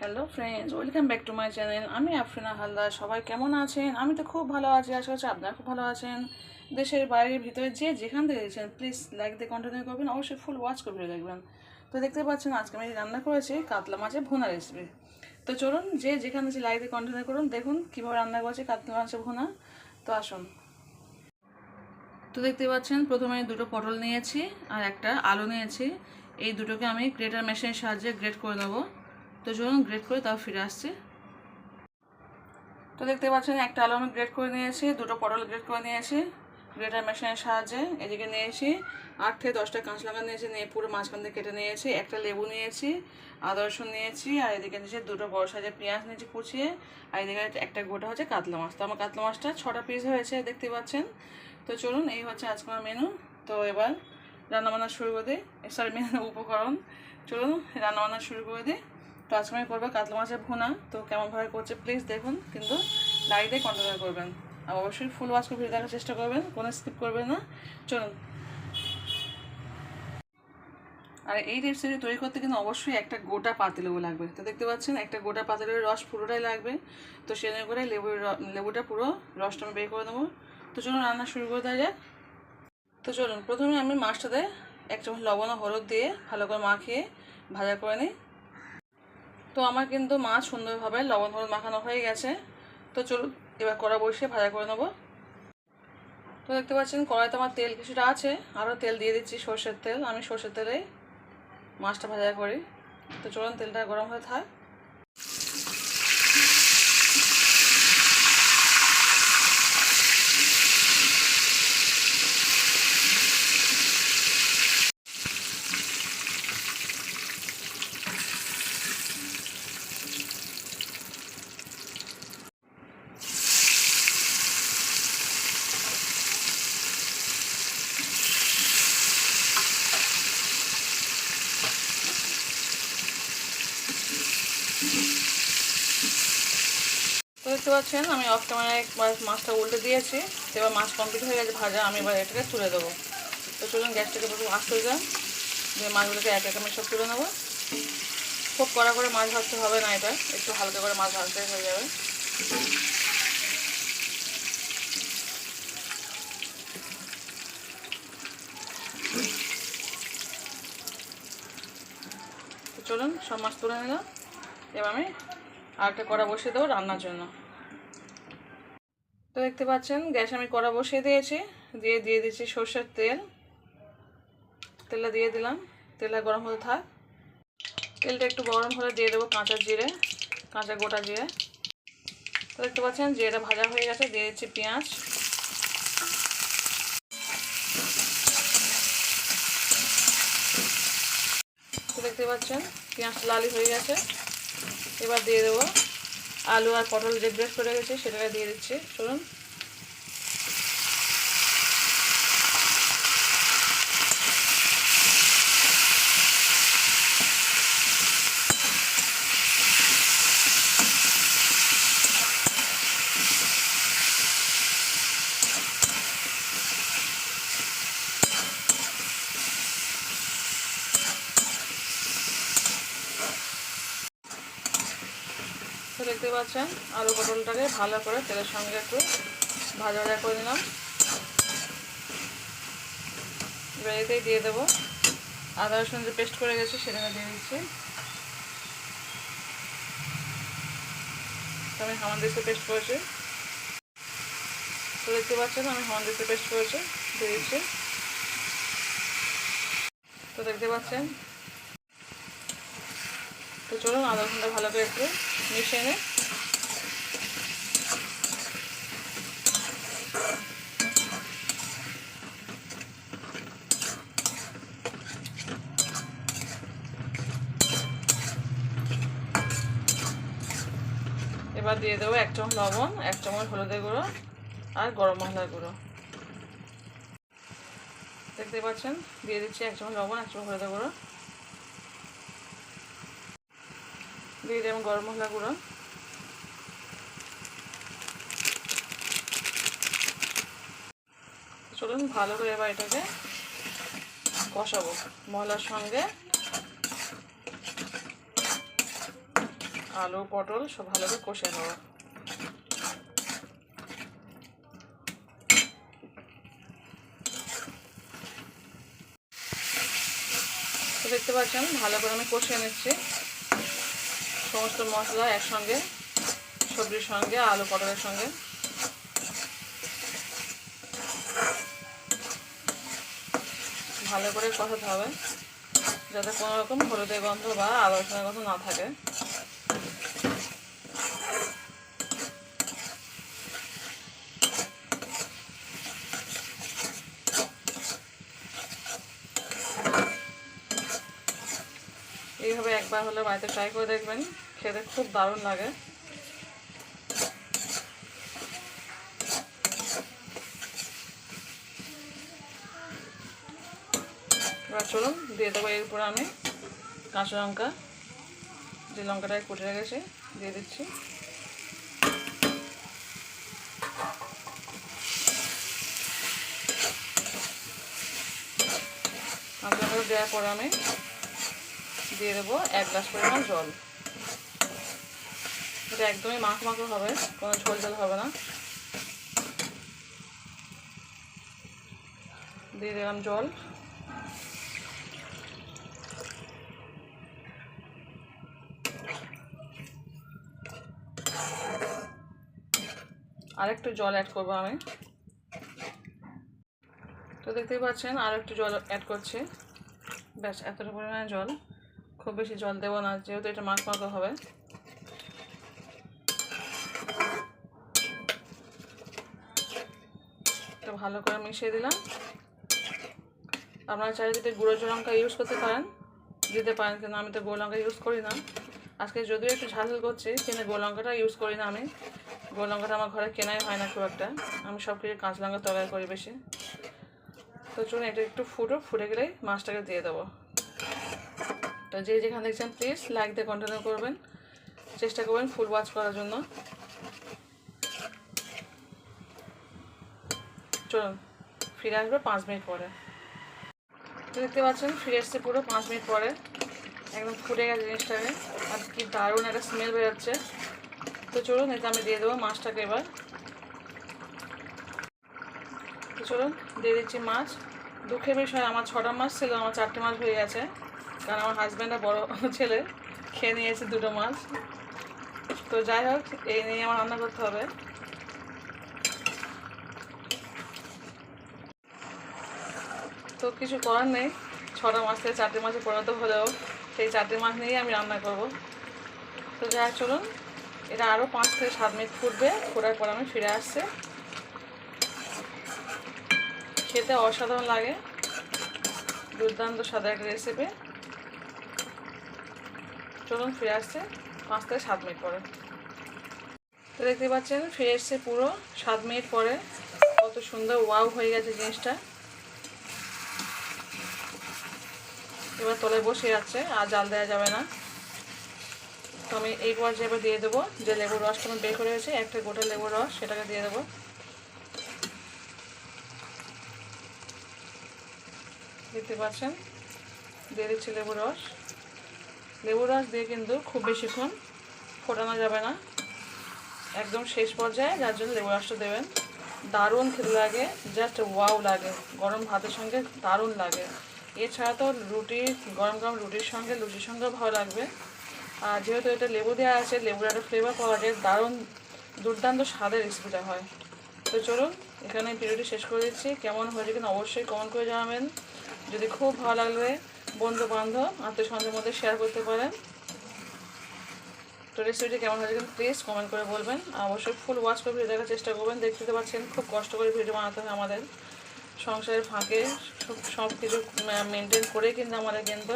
Hello friends welcome back to my channel আমি আফরিনা হালদার। সবাই কেমন আছেন? আমি তো খুব ভালো আছি। আশা করছি আপনারা খুব ভালো আছেন। দেশের বাইরের ভিতরে যে যেখান থেকে দেখছেন প্লিজ লাইক দিয়ে কন্টিনিউ করবেন। অবশ্যই ফুল ওয়াচ করে দেখবেন। তো দেখতে পাচ্ছেন, আজকে আমি রান্না করেছি কাতলা মাছের ভোনা রেসিপি তো চলুন, যে যেখানে আছে লাইক দিয়ে কন্টিনিউ করুন, দেখুন কীভাবে রান্না করেছি কাতলা মাছের ভোনা। তো আসুন। তো দেখতে পাচ্ছেন, প্রথমে দুটো পটল নিয়েছি আর একটা আলু নিয়েছি। এই দুটোকে আমি গ্রেটার মেশিনের সাহায্যে গ্রেট করে নেব। তো চলুন গ্রেড করে তাও ফিরে আসছি। তো দেখতে পাচ্ছেন, একটা আলু আমি গ্রেট করে নিয়েছি, দুটো পটল গ্রেড করে নিয়েছি গ্রেটার মেশিনের সাহায্যে এদিকে নিয়েছি, আট থেকে দশটা কাঁচ লঙ্কা নিয়েছি, নিয়ে পুরো মাঝখান দিয়ে কেটে নিয়েছি, একটা লেবু নিয়েছি, আদা রসুন নিয়েছি, আর এদিকে নিয়েছি দুটো বড় সাইজের পেঁয়াজ নিয়েছি কুচিয়ে, আর এদিকে একটা গোটা হচ্ছে কাতলা মাছ। তো আমার কাতলা মাছটা ছটা পিস হয়েছে, দেখতে পাচ্ছেন। তো চলুন, এই হচ্ছে আজকে আমার মেনু তো এবার রান্নাবান্না শুরু করে দিই। সরি মেনু উপকরণ। চলুন, রান্নাবান্না শুরু করে দিই। তো আজকে আমি করব কাতলা মাছের ভুনা। তো কেমনভাবে করছে প্লিজ দেখুন, কিন্তু লাইটে কন্টিনিউ করবেন। আর অবশ্যই ফুল ওয়াশ করে দেখার চেষ্টা করবেন, কোনো স্কিপ করবেন না। চলুন। আর এই রেসিপি তৈরি করতে কিন্তু অবশ্যই একটা গোটা পাতিলেবু লাগবে। তো দেখতে পাচ্ছেন, একটা গোটা পাতিলেবুর রস পুরোটাই লাগবে। তো সেনে করে লেবুর লেবুটা পুরো রসটা আমি বের করে দেবো তো চলুন রান্না শুরু করে দেওয়া যাক। তো চলুন, প্রথমে আমি মাছটাতে এক চামচ লবণ হলুদ দিয়ে ভালো করে মাখিয়ে ভাজা করে নিই। তো আমার কিন্তু মাছ সুন্দরভাবে লবণ হলুদ মাখানো হয়ে গেছে। তো চলুন, এবার কড়া বসিয়ে ভাজা করে নেব। তো দেখতে পাচ্ছেন, কড়াইতে আমার তেল কিছুটা আছে। আরও তেল দিয়ে দিচ্ছি সর্ষের তেল। আমি সর্ষের তেলেই মাছটা ভাজা করি। তো চলুন, তেলটা গরম হয়ে থাক তো দেখতে পাচ্ছেন, আমি অফ ক্যামেরায় মাছটা উল্টে দিয়েছি। এবার মাছ কমপ্লিট হয়ে গেছে, ভাজা, আমি এবার এটাকে তুলে দেবো। তো চলুন, গ্যাসটাকে প্রথম আস্তে যান দিয়ে মাছগুলোকে এক এক আমি সব তুলে নেব। খুব কড়া করে মাছ ভাজতে হবে না এটা, একটু হালকা করে মাছ ভাজতে হয়ে যাবে। চলুন, সব মাছ তুলে নিলাম। এবার আমি আরেকটা কড়া বসিয়ে দেবো রান্নার জন্য। তো দেখতে পাচ্ছেন, গ্যাস আমি কড়া বসিয়ে দিয়েছি। দিয়ে দিয়ে দিচ্ছি সর্ষের তেল। তেলটা দিয়ে দিলাম। তেলটা গরম হতে থাক। তেলটা একটু গরম হলে দিয়ে দেবো কাঁচা জিরে, কাঁচা গোটা জিরে। তো দেখতে পাচ্ছেন, জিরেটা ভাজা হয়ে গেছে। দিয়ে দিচ্ছি পেঁয়াজ। দেখতে পাচ্ছেন পেঁয়াজ লালি হয়ে গেছে। এবার দিয়ে দেবো আলু আর পটল যে ব্রেস করে গেছে সেটাকে দিয়ে দিচ্ছি। চলুন। দেখতে পাচ্ছেন আলু পটলটাকে ভালো করে তেলের সঙ্গে একটু ভাজা ভাজা করে নিলাম। এবার এতেই দিয়ে দেবো। আদা, রসুন যে পেস্ট করে গেছে সেটাকে দিয়ে দিচ্ছি। আমি হামান দিতে পেস্ট করেছি। তো দেখতে পাচ্ছেন আমি হামান দিতে পেস্ট করেছি, দিয়ে দিচ্ছি। তো দেখতে পাচ্ছেন। তো চলুন আদা, রসুনটা ভালো করে একটু মিশিয়ে নিই। এবার দিয়ে দেবো এক চামচ লবণ, এক চামচ হলুদের গুঁড়ো আর গরম মশলার গুঁড়ো। দেখতে পাচ্ছেন, দিয়ে দিচ্ছি এক চামচ লবণ, এক চামচ হলুদের গুঁড়ো। দিয়ে দিলাম গরম মশলা গুঁড়ো। চলুন ভালো করে এবার এটাকে কষাবো মশলার সঙ্গে। আলু, পটল সব ভালো করে কষে নেব দেখতে পাচ্ছেন, ভালো করে আমি কষিয়ে নিচ্ছি। সমস্ত মশলা একসঙ্গে, সবজির সঙ্গে, আলু, পটলের সঙ্গে। ভালো করে কষাতে হবে, যাতে কোনো রকম হলুদের গন্ধ বা আদা রসুনের গন্ধ না থাকে। এইভাবে একবার হলে বাড়িতে ট্রাই করে দেখবেন। খেতে খুব দারুণ লাগে। এবার চলুন, দিয়ে দেবো এরপর আমি কাঁচা লঙ্কা। যে লঙ্কাটা কুটে রেখেছি দিয়ে দিচ্ছি। কাঁচা লঙ্কাটা দেওয়ার পর আমি দিয়ে দেবো এক গ্লাস পরিমাণ জল। এটা একদমই মাখ মাখো হবে, কোনো ঝোল ঝোল হবে না। দিয়ে দিলাম জল। আর একটু জল অ্যাড করব আমি। তো দেখতেই পাচ্ছেন আর একটু জল অ্যাড করছি। ব্যাস, এতটা পরিমাণে জল। খুব বেশি জল দেবো না, যেহেতু এটা মাছ মাখো হবে। এটা ভালো করে মিশিয়ে দিলাম। আপনারা চাইলে যদি গুঁড়ো লঙ্কা ইউজ করতে পারেন, দিতে পারেন, কিন্তু আমি তো গুঁড়ো লঙ্কা ইউজ করি না। আজকে যদিও একটু ঝাল করছি, কিন্তু গুঁড়ো লঙ্কাটা ইউজ করি না আমি। গুঁড়ো লঙ্কাটা আমার ঘরে কেনাই হয় না খুব একটা। আমি সব কিছু কাঁচা লঙ্কা তরকারি করি বেশি। তো চলুন, এটা একটু ফুটো ফুটে গেলেই মাছটাকে দিয়ে দেবো। তো যে যেখানে দেখছেন প্লিজ লাইক দিয়ে কন্টিনিউ করবেন। চেষ্টা করবেন ফুল ওয়াচ করার জন্য। চলুন, ফিরে আসবে পাঁচ মিনিট পরে। দেখতে পাচ্ছেন, ফিরে এসছে পুরো পাঁচ মিনিট পরে। একদম ফুটে গেছে জিনিসটাকে আর কি দারুণ একটা স্মেল বেরোচ্ছে। তো চলুন এটা আমি দিয়ে দেবো মাছটাকে এবার। তো চলুন, দিয়ে দিচ্ছি মাছ। দুঃখের বিষয়, আমার ছটা মাছ ছিল, আমার চারটে মাছ হয়ে গেছে। কারণ আমার হাজব্যান্ডটা বড় ছেলে, খেয়ে নিয়েছে দুটো মাছ। তো যাই হোক, এই নিয়ে আমার রান্না করতে হবে। তো কিছু করার নেই, ছটা মাছ থেকে চারটে মাছে পরিণত হলেও সেই চারটে মাছ নিয়েই আমি রান্না করব। তো যাই হোক, চলুন। এটা আরও পাঁচ থেকে সাত মিনিট ফুটবে, ফোটার পর আমি ফিরে আসছে। খেতে অসাধারণ লাগে। দুর্দান্ত সাদা একটা রেসিপি চলুন ফিরে আসছে পাঁচ থেকে সাত মিনিট পরে। তো দেখতে পাচ্ছেন, ফিরে এসছে পুরো সাত মিনিট পরে। কত সুন্দর ওয়াও হয়ে গেছে জিনিসটা। এবার তলায় বসে যাচ্ছে আর জাল দেওয়া যাবে না। তো আমি এই পর্যায়ে এবার দিয়ে দেবো যে লেবুর রসটা আমি বের করে হয়েছে, একটা গোটা লেবুর রস সেটাকে দিয়ে দেবো। দেখতে পাচ্ছেন? দিয়ে দিচ্ছি লেবুর রস। লেবুর রস দিয়ে কিন্তু খুব বেশিক্ষণ ফোটানো যাবে না। একদম শেষ পর্যায়ে যার জন্য লেবু রসটা দেবেন। দারুণ খেতে লাগে জাস্ট ওয়াও লাগে। গরম ভাতের সঙ্গে দারুণ লাগে। এছাড়া তো রুটি, গরম গরম রুটির সঙ্গে, লুচির সঙ্গেও ভালো লাগবে। আর যেহেতু এটা লেবু দেওয়া আছে, লেবুর একটা ফ্লেভার পাওয়া যায়, দারুণ দুর্দান্ত স্বাদের রেসিপিটা হয়। তো চলুন, এখানে ভিডিওটি শেষ করে দিচ্ছি। কেমন হয়েছে কিনা অবশ্যই কমেন্ট করে জানাবেন। যদি খুব ভালো লাগলে বন্ধু বান্ধব আত্মীয় মধ্যে শেয়ার করতে পারেন। তো রেসিপিটি কেমন হয়েছে প্লিজ কমেন্ট করে বলবেন। অবশ্যই ফুল ওয়াচ করে ভিডিও দেখার চেষ্টা করবেন। দেখতে পাচ্ছেন, খুব কষ্ট করে ভিডিও বানাতে হয় আমাদের। সংসারের ফাঁকে সব কিছু মেনটেন করে কিন্তু আমাদের কিন্তু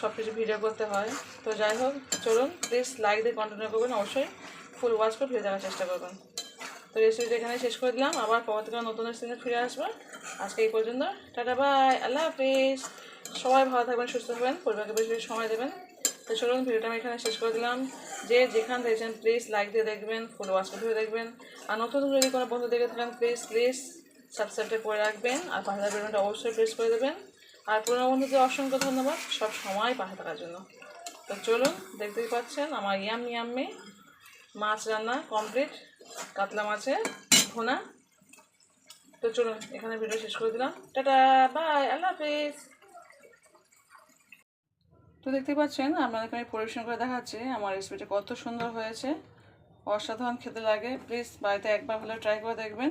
সব কিছু ভিডিও করতে হয়। তো যাই হোক, চলুন প্লিজ লাইক দিয়ে কন্টিনিউ করবেন। অবশ্যই ফুল ওয়াচ করে ভিডিও দেখার চেষ্টা করবেন। তো রেসিপিটা এখানে শেষ করে দিলাম। আবার পরবর্তীকালে নতুন রেসিপি ফিরে আসব। আজকে এই পর্যন্ত। টাটা বাই আল্লাহ হাফিজ। সবাই ভালো থাকবেন, সুস্থ থাকবেন, পরিবারকে বেশি সময় দেবেন। তো চলুন, ভিডিওটা আমি এখানে শেষ করে দিলাম। যে যেখান দেখছেন প্লিজ লাইক দিয়ে দেখবেন ফুল ওয়াচ করে দেখবেন। আর নতুন যদি কোনো বন্ধু দেখে থাকেন প্লিজ প্লিজ সাবস্ক্রাইবটা করে রাখবেন। আর পাশে বেলুনটা অবশ্যই প্রেস করে দেবেন। আর পুরোনো বন্ধুদের অসংখ্য ধন্যবাদ, সব সময় পাশে থাকার জন্য। তো চলুন, দেখতেই পাচ্ছেন, আমার ইয়াম ইয়াম্মি মাছ রান্না কমপ্লিট কাতলা মাছের ভুনা। তো চলুন, এখানে ভিডিও শেষ করে দিলাম। টাটা বাই আল্লাহ হাফিজ। তো দেখতে পাচ্ছেন, আপনাদেরকে আমি পরিবেশন করে দেখাচ্ছি। আমার রেসিপিটা কত সুন্দর হয়েছে। অসাধারণ খেতে লাগে। প্লিজ বাড়িতে একবার হলে ট্রাই করে দেখবেন।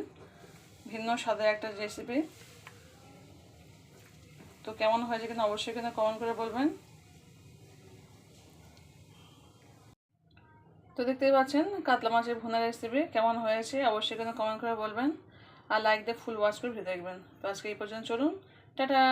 ভিন্ন স্বাদের একটা রেসিপি তো কেমন হয়েছে কিনা অবশ্যই কিন্তু কমেন্ট করে বলবেন। তো দেখতেই পাচ্ছেন, কাতলা মাছের ভুনা রেসিপি কেমন হয়েছে অবশ্যই কিন্তু কমেন্ট করে বলবেন। আর লাইক দিয়ে ফুল ওয়াচ করে ভিডিও দেখবেন। তো আজকে এই পর্যন্ত চলুন। টাটা!